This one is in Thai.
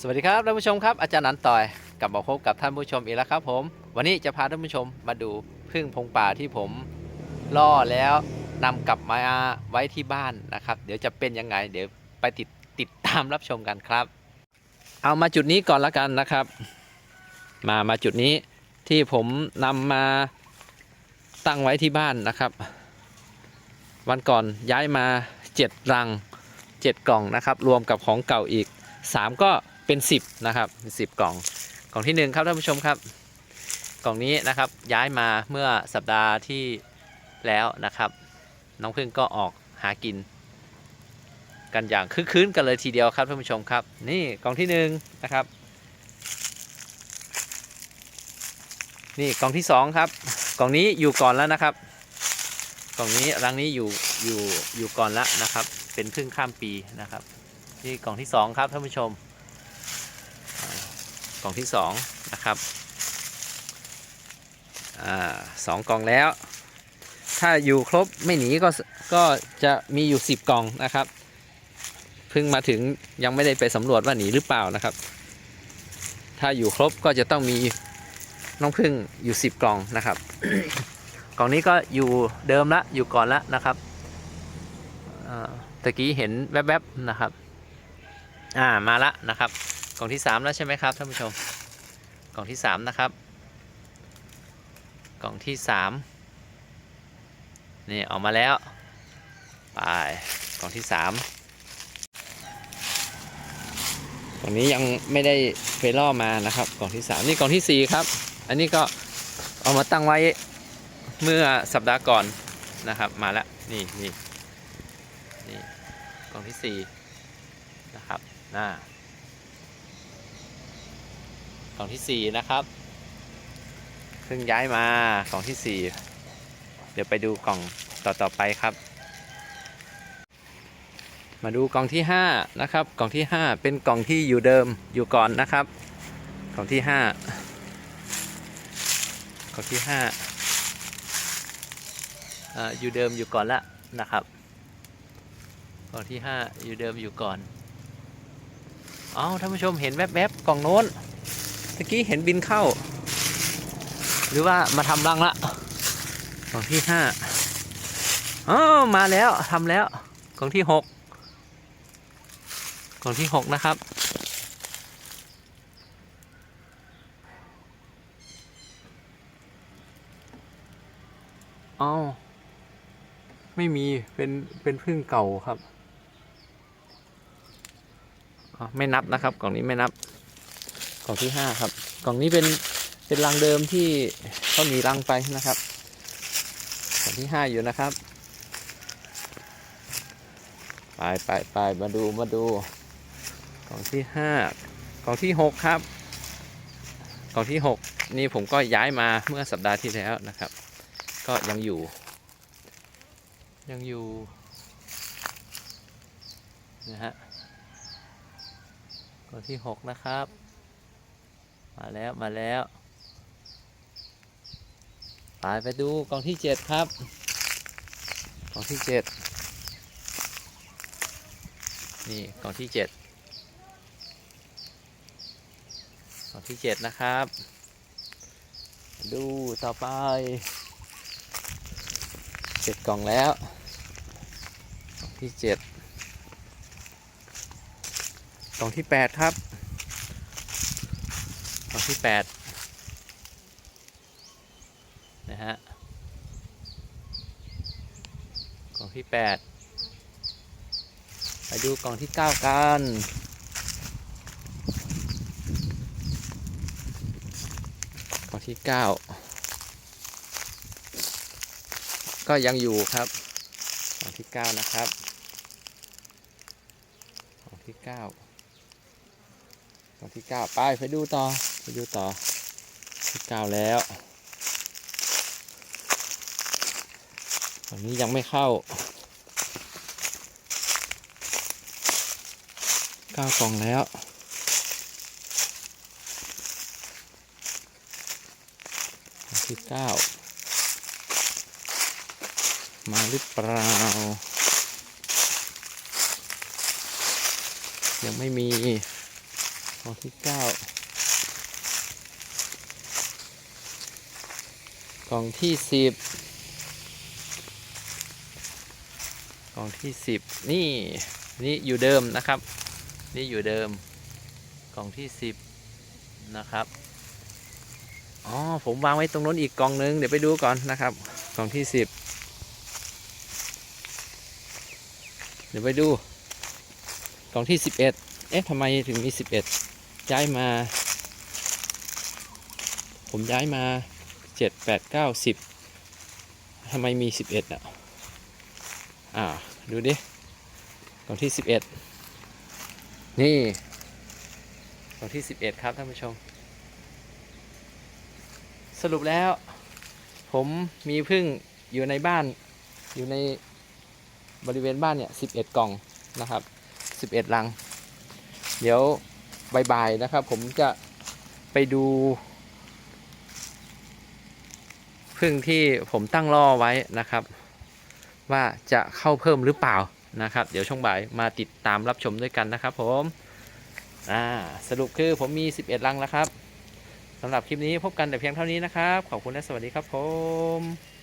สวัสดีครับท่านผู้ชมครับอาจารย์นันต่อยกลับมาพบกับท่านผู้ชมอีกแล้วครับผม วันนี้จะพาท่านผู้ชมมาดูพึ่งพงป่าที่ผมล่อแล้วนำกลับมาไว้ที่บ้านนะครับ เดี๋ยวจะเป็นยังไง เดี๋ยวไปติดติดตามรับชมกันครับ เอามาจุดนี้ก่อนละกันนะครับ มามาจุดนี้ที่ผมนำมาตั้งไว้ที่บ้านนะครับ วันก่อนย้ายมาเจ็ดรังเจ็ดกล่องนะครับ รวมกับของเก่าอีก 3 ก็ เป็น10นะครับเป็น10กล่องกล่องที่1ครับท่านผู้ชมครับ กล่องนี้นะครับย้ายมาเมื่อสัปดาห์ที่แล้วนะครับ น้องพึ่งก็ออกหากิน กันอย่างคึกคืนกันเลยทีเดียวครับท่านผู้ชมครับ นี่กล่องที่1นะครับ นี่กล่องที่2ครับ กล่องนี้อยู่ก่อนแล้วนะครับ กล่องนี้รังนี้อยู่อยู่อยู่ก่อนแล้วนะครับ เป็นพึ่งข้ามปีนะครับ นี่กล่องที่สองครับท่านผู้ชม ล่องที่สองนะครับอสองกล่องแล้ว ถ้าอยู่ครบไม่หนีก็ก็จะมีอยู่ 10 กล่องนะครับเพิ่งมาถึงยังไม่ได้ไปสำรวจว่าหนีหรือเปล่านะครับ ถ้าอยู่ครบก็จะต้องมีน้องพึ่งอยู่ 10 กล่องนะครับ กล่องนี้ก็อยู่เดิมละอยู่ก่อนละนะครับตะกี้เห็นแวบๆนะครับ อ่ามาละนะครับ กล่องที่3แล้วใช่ไหมครับท่านผู้ชม กล่องที่3นะครับ กล่องที่3นี่ออกมาแล้ว ไป กล่องที่3กล่องนี้ยังไม่ได้ไปล่อมานะครับ กล่องที่3นี่กล่องทีสี่4ครับ อันนี้ก็เอามาตั้งไว้เมื่อสัปดาห์ก่อนนะครับ มาแล้วนี่นี่นี่กล่องที่4นะครับหน้า กล่องที่ 4 นะครับเพิ่งย้ายมากล่องที่ 4 เดี๋ยวไปดูกล่องต่อต่อไปครับ มาดูกล่องที่ 5 นะครับ กล่องที่ 5 เป็นกล่องที่อยู่เดิมอยู่ก่อนนะครับ กล่องที่ 5 กล่องที่5อ่าอยู่เดิมอยู่ก่อนละนะครับ กล่องที่ 5 อยู่เดิมอยู่ก่อนเอาท่านผู้ชมเห็นแวบๆกล่องโน้น ตะกี้เห็นบินเข้า หรือว่ามาทำรังละกล่องที่ห้าอ๋อมาแล้วทำแล้วกล่องที่หกกล่องที่หกนะครับเอาไม่มีเป็นเป็นพึ่งเก่าครับอ๋อไม่นับนะครับ กล่องนี้ไม่นับ กล่องที่ห้าครับ กล่องนี้เป็นเป็นรังเดิมที่เขามีรังไปนะครับ กล่องที่ห้าอยู่นะครับ ไปไปไปมาดูมาดู กล่องที่ห้ากล่องที่หกครับ กล่องที่หกนี่ผมก็ย้ายมาเมื่อสัปดาห์ที่แล้วนะครับ ก็ยังอยู่ ยังอยู่นะฮะกล่องที่หกนะครับ มาแล้วมาแล้วไปไปดูกล่องที่เจ็ดครับกล่องที่เจ็ดนี่กล่องที่เจ็ดกล่องที่เจ็ดนะครับ ดูต่อไปเจ็ดกล่องแล้วกล่องที่เจ็ดกล่องที่แปดครับ กล่องที่แปดนะฮะกล่องที่แปดไปดูกล่องที่เก้ากันกล่องที่เก้าก็ยังอยู่ครับกล่องที่เก้านะครับกล่องที่เก้ากล่องที่เก้าไปไปดูต่อ ไปดูต่อที่เก้าแล้วตอนนี้ยังไม่เข้าเก้ากล่องแล้วที่เก้ามาหรือเปล่า ยังไม่มีล่องที่เก้า กล่องที่สิบกล่องที่สิบนี่นี่อยู่เดิมนะครับ นี่อยู่เดิม กล่องที่สิบนะครับอ๋อผมวางไว้ตรงนู้นอีกกล่องนึงเดี๋ยวไปดูก่อนนะครับ กล่องที่สิบเดี๋ยวไปดู กล่องที่สิบเอ็ดเอ๊ะทำไมถึงมีสิบเอ็ดย้ายมา ผมย้ายมา เจ็ดแปดเก้าสิบทำไมมีสิบเอ็ดอะ อ่า ดูดิกล่องที่สิบเอ็ดนี่กล่องที่สิบเอ็ดครับท่านผู้ชม สรุปแล้ว ผมมีพึ่งอยู่ในบ้านอยู่ในบริเวณบ้านเนี่ยสิบเอ็ดกล่องนะครับสิบเอ็ดลัง เดี๋ยวบ่ายๆนะครับ ผมจะไปดู พึ่งที่ผมตั้งล่อไว้นะครับ ว่าจะเข้าเพิ่มหรือเปล่านะครับ เดี๋ยวช่วงบ่ายมาติดตามรับชมด้วยกันนะครับ ผมอ่าสรุปคือผมมี 11 ลังแล้วครับสำหรับคลิปนี้พบกันแต่เพียงเท่านี้นะครับ ขอบคุณและสวัสดีครับผม